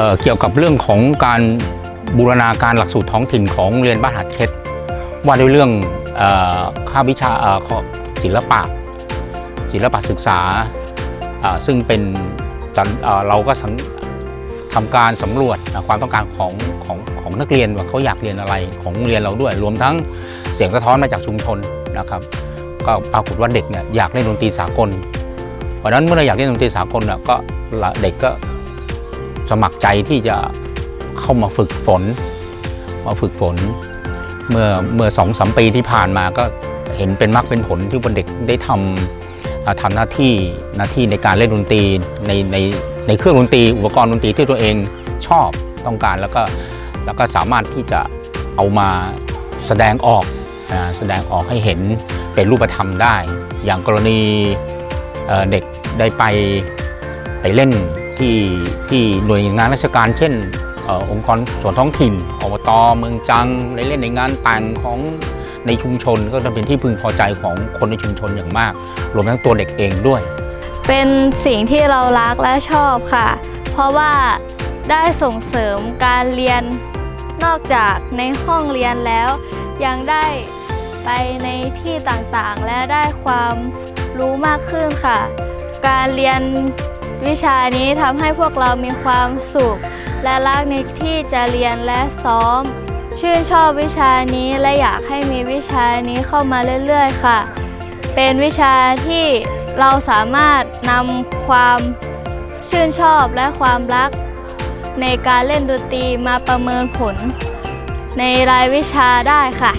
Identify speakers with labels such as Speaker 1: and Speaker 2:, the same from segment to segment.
Speaker 1: เเกี่ยวกับเรื่องของการบูรณาการหลักสูตรท้องถิ่นของเรียนบ้านหัดเคสว่าด้วยเรื่องค่าวิชาศิลปะ ศิลปะศึกษา ซึ่งเป็นเเราก็สังทำการสำรวจความต้องการของของของนักเรียนว่าเขาอยากเรียนอะไรของเรียนเราด้วย รวมทั้งเสียงสะท้อนมาจากชุมชนนะครับก็ปรากฏว่าเด็กเนี่ยอยากเล่นดนตรีสากลเพราะนั้นเมื่อเราอยากเล่นดนตรีสากลน่ะก็เด็กก็ สมัครใจที่จะเข้ามาฝึกฝน มาฝึกฝน เมื่อเมื่อสองสามปีที่ผ่านมาก็เห็นเป็นมรรคเป็นผลที่วันเด็กได้ทำทำหน้าที่หน้าที่ในการเล่นดนตรีในในในเครื่องดนตรีอุปกรณ์ดนตรีที่ตัวเองชอบต้องการแล้วก็แล้วก็สามารถที่จะเอามาแสดงออกแสดงออกให้เห็นเป็นรูปธรรมได้ อย่างกรณีเด็กได้ไปไปเล่น ที่ที่หน่วยงานราชการเช่นออองค์กรส่วนท้องถิ่นอบตเมืองจังในเล่นในงานแต่งของในชุมชนก็จะเป็นที่พึงพอใจของคนในชุมชนอย่างมาก รวมทั้งตัวเด็กเองด้วย
Speaker 2: เป็นสิ่งที่เรารักและชอบค่ะ เพราะว่าได้ส่งเสริมการเรียนนอกจากในห้องเรียนแล้ว ยังได้ไปในที่ต่างๆ และได้ความรู้มากขึ้นค่ะ การเรียน วิชานี้ทำให้พวกเรามีความสุข และรักในที่จะเรียนและซ้อม ชื่นชอบวิชานี้และอยากให้มีวิชานี้เข้ามาเรื่อยๆ ค่ะ เป็นวิชาที่เราสามารถนำความชื่นชอบและความรัก ในการเล่นดนตรีมาประเมินผล ในรายวิชาได้ค่ะ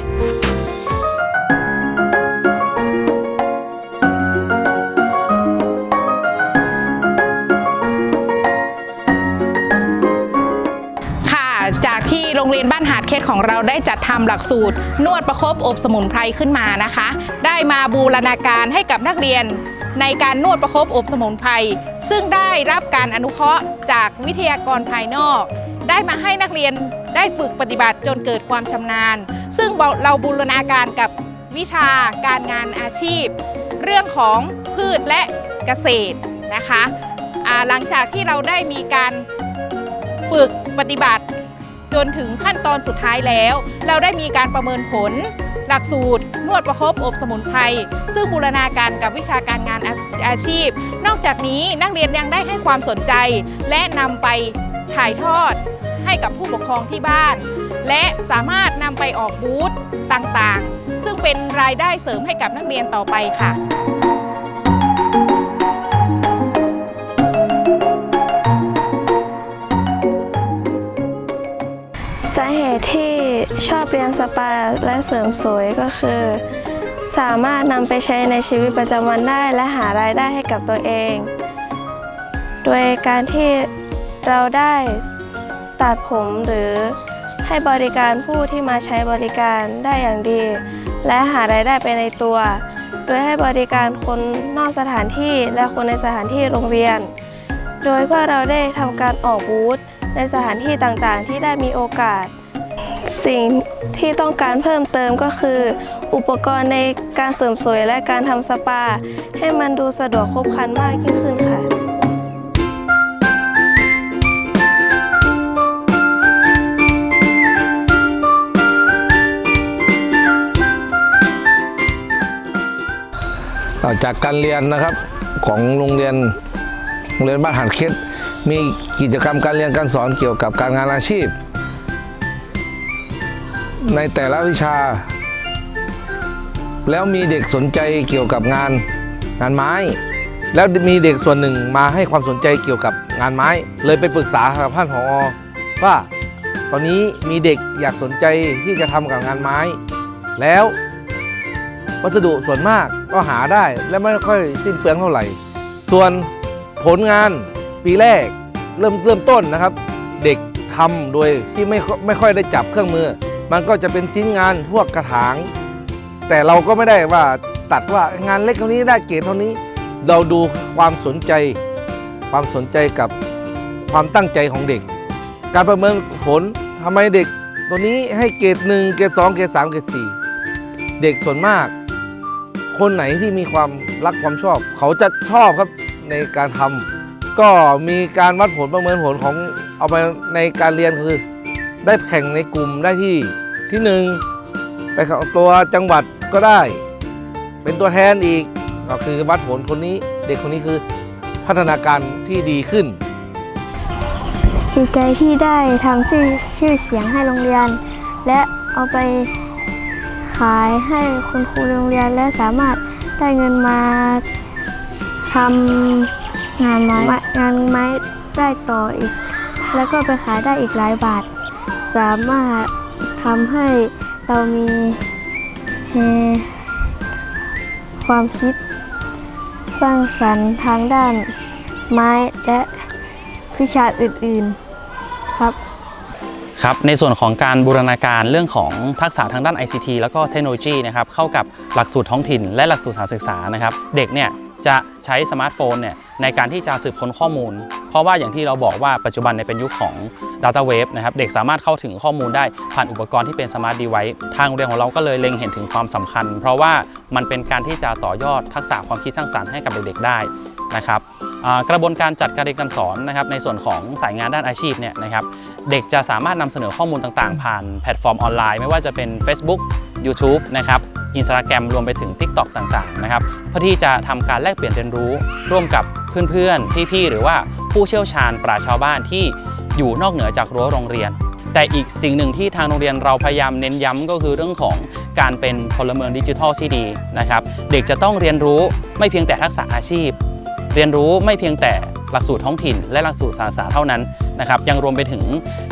Speaker 3: โรงเรียนบ้านหาดเคสของเราได้จัดทำหลักสูตร นวดประคบอบสมุนไพรขึ้นมานะคะ ได้มาบูรณาการให้กับนักเรียน ในการนวดประคบอบสมุนไพรซึ่งได้รับการอนุเคราะห์จากวิทยากรภายนอก ได้มาให้นักเรียนได้ฝึกปฏิบัติจนเกิดความชำนาญ ซึ่งเราบูรณาการกับวิชาการงานอาชีพ เรื่องของพืชและเกษตรนะคะหลังจากที่เราได้มีการฝึกปฏิบัติ จนถึงขั้นตอนสุดท้ายแล้ว เราได้มีการประเมินผล หลักสูตร นวดประคบอบสมุนไพรซึ่งบูรณาการกับวิชาการงานอาอาชีพ นอกจากนี้นักเรียนยังได้ให้ความสนใจ และนำไปถ่ายทอดให้กับผู้ปกครองที่บ้าน และสามารถนำไปออกบูธต่างๆ ซึ่งเป็นรายได้เสริมให้กับนักเรียนต่อไปค่ะ
Speaker 4: ชอบเรียนสปาและเสริมสวยก็คือ สามารถนำไปใช้ในชีวิตประจำวันได้และหารายได้ให้กับตัวเอง โดยการที่เราได้ตัดผมหรือให้บริการผู้ที่มาใช้บริการได้อย่างดี และหารายได้ไปในตัว โดยให้บริการคนนอกสถานที่และคนในสถานที่โรงเรียน โดยเพื่อเราได้ทำการออกบูธในสถานที่ต่างๆ ที่ได้มีโอกาส สิ่งที่ต้องการเพิ่มเติมก็คือ อุปกรณ์ในการเสริมสวยและการทำสปา ให้มันดูสะดวกครบครันมากยิ่งขึ้นค่ะ
Speaker 5: อ่าจากการเรียนนะครับของโรงเรียนโรงเรียนบ้านหัดเคสมีกิจกรรมการเรียนการสอนเกี่ยวกับการงานอาชีพ ในแต่ละวิชา แล้วมีเด็กสนใจเกี่ยวกับงานงานไม้ แล้วมีเด็กส่วนหนึ่งมาให้ความสนใจเกี่ยวกับงานไม้ เลยไปปรึกษากับท่านผอว่าตอนนี้มีเด็กอยากสนใจที่จะทำกับงานไม้ แล้ววัสดุส่วนมากก็หาได้และไม่ค่อยสิ้นเปลืองเท่าไหร่ ส่วนผลงานปีแรกเริ่มเริ่มต้นนะครับ เด็กทำโดยที่ไม่ไม่ค่อยได้จับเครื่องมือ มันก็จะเป็นชิ้นงานพวกกระถาง แต่เราก็ไม่ได้ว่าตัดว่างานเล็กเท่านี้ได้เกรดเท่านี้ เราดูความสนใจ ความสนใจกับความตั้งใจของเด็ก การประเมินผลทำไมเด็กตัวนี้ให้เกรดหนึ่งเกรดสองเกรดสามเกรดสี่เด็กส่วนมาก คนไหนที่มีความรักความชอบ เขาจะชอบครับในการทำก็ก็มีการวัดผลประเมินผลของเอาไปในการเรียนคือ ได้แข่งในกลุ่มได้ที่ ที่หนึ่งไปข้าตัวจังหวัดก็ได้ เป็นตัวแทนอีกก็คือวัดผลคนนี้ เด็กคนนี้คือพัฒนาการที่ดีขึ้น
Speaker 4: ดีใจที่ได้ทำชื่อชื่อเสียงให้โรงเรียน และเอาไปขายให้คุณครูโรงเรียนและสามารถได้เงินมาทำงานไม้งานไม้ได้ต่ออีก แล้วก็ไปขายได้อีกหลายบาท สามารถ ทำให้เรามีความคิด สร้างสรรค์ทางด้านไม้และวิชาอื่นๆครับ
Speaker 6: ครับในส่วนของการบูรณาการเรื่องของทักษะทางด้าน ICT แล้วก็เทคโนโลยีนะครับเข้ากับหลักสูตรท้องถิ่นและหลักสูตรสานศึกษานะครับ เด็กเนี่ยจะใช้สมาร์ทโฟนเนี่ย ในการที่จะสืบค้นข้อมูล เพราะว่าอย่างที่เราบอกว่าปัจจุบันในเป็นยุคของ Data Wave นะครับเด็กสามารถเข้าถึงข้อมูลได้ผ่านอุปกรณ์ที่เป็นสมาร์ทดีไว c ์ทางโรงเรียนของเราก็เลยเล็งเห็นถึงความสำคัญ เพราะว่ามันเป็นการที่จะต่อยอดทักษะความคิดสร้างสรรค์ให้กับเด็กๆได้นะครับกระบวนการจัดการเรียนการสอนนะครับในส่วนของสายงานด้านอาชีพเนี่ยนะครับเด็กจะสามารถนำเสนอข้อมูลต่างๆ ผ่านแพลตฟอร์มออนไลน์ ไม่ว่าจะเป็น Facebook YouTube นะครับ Instagram รวมไปถึง TikTok ต่างๆนะครับเพื่อที่จะทำการแลกเปลี่ยนเรียนรู้ร่วมกับ เพื่อนๆ พี่ๆ หรือว่าผู้เชี่ยวชาญปราชาวบ้านที่อยู่นอกเหนือจากรั้วโรงเรียน แต่อีกสิ่งหนึ่งที่ทางโรงเรียนเราพยายามเน้นย้ำก็คือเรื่องของการเป็นพลเมืองดิจิทัลที่ดีนะครับ เด็กจะต้องเรียนรู้ไม่เพียงแต่ทักษะอาชีพ เรียนรู้ไม่เพียงแต่หลักสูตรท้องถิ่น และหลักสูตรสาขาเท่านั้นนะครับ ยังรวมไปถึง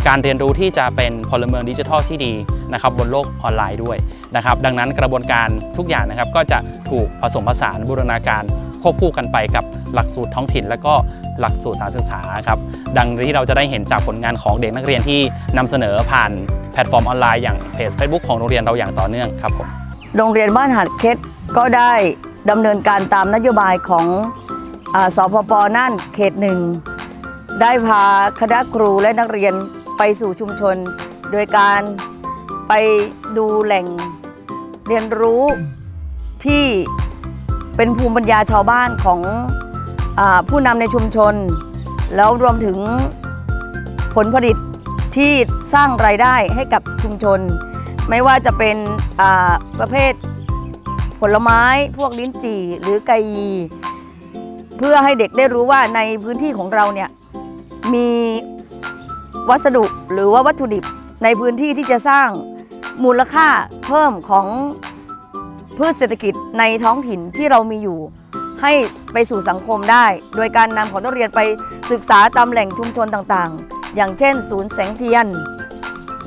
Speaker 6: การเรียนรู้ที่จะเป็นพลเมืองดิจิทัลที่ดีนะครับบนโลกออนไลน์ด้วยนะครับ ดังนั้นกระบวนการทุกอย่างนะครับก็จะถูกผสมผสานบูรณาการ ควบคู่กันไปกับหลักสูตรท้องถิ่น และก็หลักสูตรสารศึกษาครับดังที่เราจะได้เห็นจากผลงานของเด็กนักเรียนที่นำเสนอผ่านแพลตฟอร์มออนไลน์อย่างเพจ Facebook ของโรงเรียนเราอย่างต่อเนื่องครับผม
Speaker 7: โรงเรียนบ้านหาดเค็ดก็ได้ดำเนินการตามนโยบายของอสพปน่านเขตหนึ่งได้พาคณะครูและนักเรียนไปสู่ชุมชน โดยการไปดูแหล่งเรียนรู้ที่ เป็นภูมิปัญญาชาวบ้านของอผู้นำในชุมชน แล้วรวมถึงผลผลิตที่สร้างรายได้ให้กับชุมชน ไม่ว่าจะเป็นประเภทผลไม้พวกลิ้นจี่หรือไกยี เพื่อให้เด็กได้รู้ว่าในพื้นที่ของเราเนี่ยมีวัสดุหรือว่าวัตถุดิบในพื้นที่ที่จะสร้างมูลค่าเพิ่มของ พืชเศรษฐกิจในท้องถิ่นที่เรามีอยู่ ให้ไปสู่สังคมได้ โดยการนำของนักเรียนไปศึกษาตามแหล่งชุมชนต่างๆ อย่างเช่น ศูนย์แสงเทียน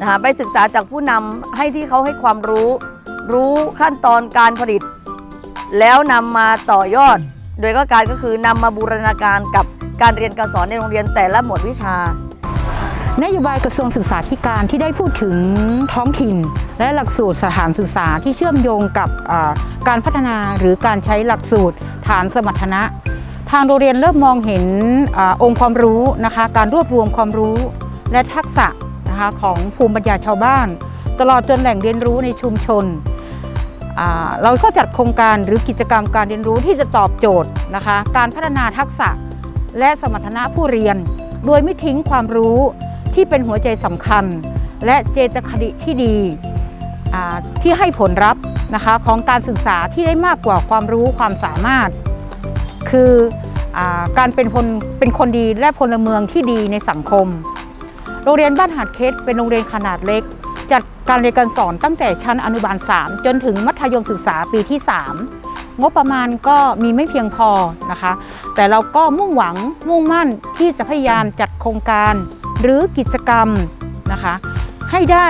Speaker 7: นะคะไปศึกษาจากผู้นำให้ที่เขาให้ความรู้ รู้ขั้นตอนการผลิต แล้วนำมาต่อยอด โดยก็การก็คือนำมาบูรณาการกับการเรียนการสอนในโรงเรียนแต่ละหมวดวิชา
Speaker 8: นโยบายกระทรวงศึกษาธิการที่ได้พูดถึงท้องถิ่น และหลักสูตรสถานศึกษาที่เชื่อมโยงกับการพัฒนาหรือการใช้หลักสูตรฐานสมรรถนะ ทางโรงเรียนเริ่มมองเห็นอองค์ความรู้นะคะการรวบรวมความรู้และทักษะนะคะของภูมิปัญญาชาวบ้าน ตลอดจนแหล่งเรียนรู้ในชุมชนอ่าเราก็จัดโครงการหรือกิจกรรมการเรียนรู้ที่จะตอบโจทย์นะคะการพัฒนาทักษะและสมรรถนะผู้เรียน โดยไม่ทิ้งความรู้ที่เป็นหัวใจสำคัญ และเจตคติที่ดี ที่ให้ผลลัพธ์นะคะของการศึกษาที่ได้มากกว่าความรู้ความสามารถ คืออการเป็นคนเป็นคนดีและพลเมืองที่ดีในสังคม โรงเรียนบ้านหาดเคสเป็นโรงเรียนขนาดเล็ก จัดการเรียนการสอนตั้งแต่ชั้นอนุบาล 3 จนถึงมัธยมศึกษาปีที่ 3 งบประมาณก็มีไม่เพียงพอนะคะ แต่เราก็มุ่งหวังมุ่งมั่นที่จะพยายามจัดโครงการหรือกิจกรรมนะคะให้ได้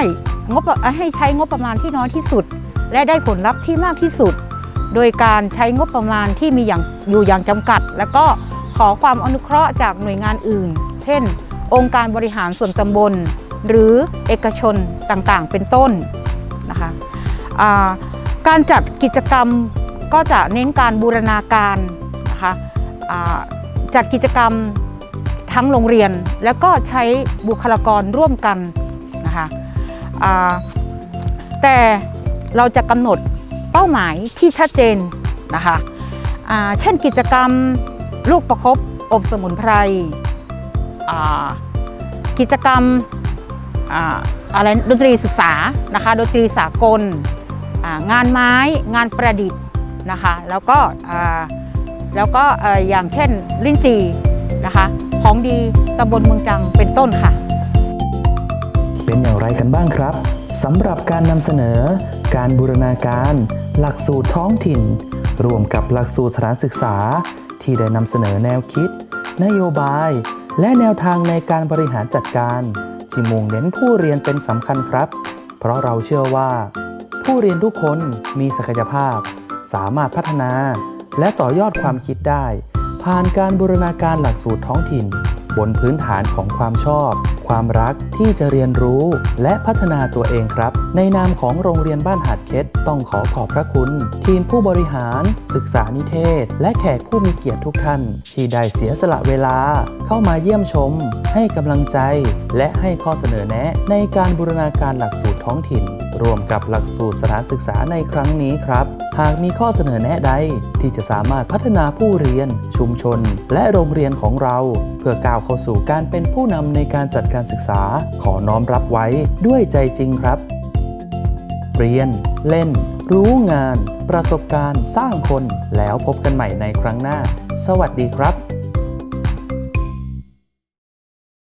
Speaker 8: งบให้ใช้งบประมาณที่น้อยที่สุด และได้ผลลัพธ์ที่มากที่สุด โดยการใช้งบประมาณที่มีอย่างอยู่อย่างจำกัด แล้วก็ขอความอนุเคราะห์จากหน่วยงานอื่น เช่น องค์การบริหารส่วนตำบล หรือเอกชนต่างๆ เป็นต้นนะคะการจัดกิจกรรมก็จะเน้นการบูรณาการนะคะจัดกิจกรรมทั้งโรงเรียน แล้วก็ใช้บุคลากรร่วมกัน แต่เราจะกำหนดเป้าหมายที่ชัดเจนนะคะเช่นกิจกรรมลูกประคบอบสมุนไพรกิจกรรมออะไรดนตรีศึกษานะคะดนตรีสากลงานไม้งานประดิษฐ์นะคะแล้วก็แล้วก็เอ่ออย่างเช่นลิ้นจีนะคะของดีตำบลเมืองจังเป็นต้นค่ะ
Speaker 9: เป็นอย่างไรกันบ้างครับสำหรับการนำเสนอ การบูรณาการ หลักสูตรท้องถิ่น รวมกับหลักสูตรสถานศึกษา ที่ได้นำเสนอแนวคิด นโยบาย และแนวทางในการบริหารจัดการที่มุ่งเน้นผู้เรียนเป็นสำคัญครับ เพราะเราเชื่อว่า ผู้เรียนทุกคนมีศักยภาพ สามารถพัฒนา และต่อยอดความคิดได้ ผ่านการบูรณาการหลักสูตรท้องถิ่น บนพื้นฐานของความชอบ ความรักที่จะเรียนรู้และพัฒนาตัวเองครับ ในนามของโรงเรียนบ้านหาดเคสต้องขอขอบพระคุณ ทีมผู้บริหาร ศึกษานิเทศ และแขกผู้มีเกียรติทุกท่าน ที่ได้เสียสละเวลา เข้ามาเยี่ยมชม ให้กำลังใจ และให้ข้อเสนอแนะในการบูรณาการหลักสูตรท้องถิ่น รวมกับหลักสูตรสถานศึกษาในครั้งนี้ครับ หากมีข้อเสนอแนะใดที่จะสามารถพัฒนาผู้เรียน ชุมชน และโรงเรียนของเรา เพื่อก้าวเข้าสู่การเป็นผู้นำในการจัดการศึกษา ขอน้อมรับไว้ด้วยใจจริงครับ เรียน เล่น รู้งาน ประสบการณ์ สร้างคน แล้วพบกันใหม่ในครั้งหน้า สวัสดีครับ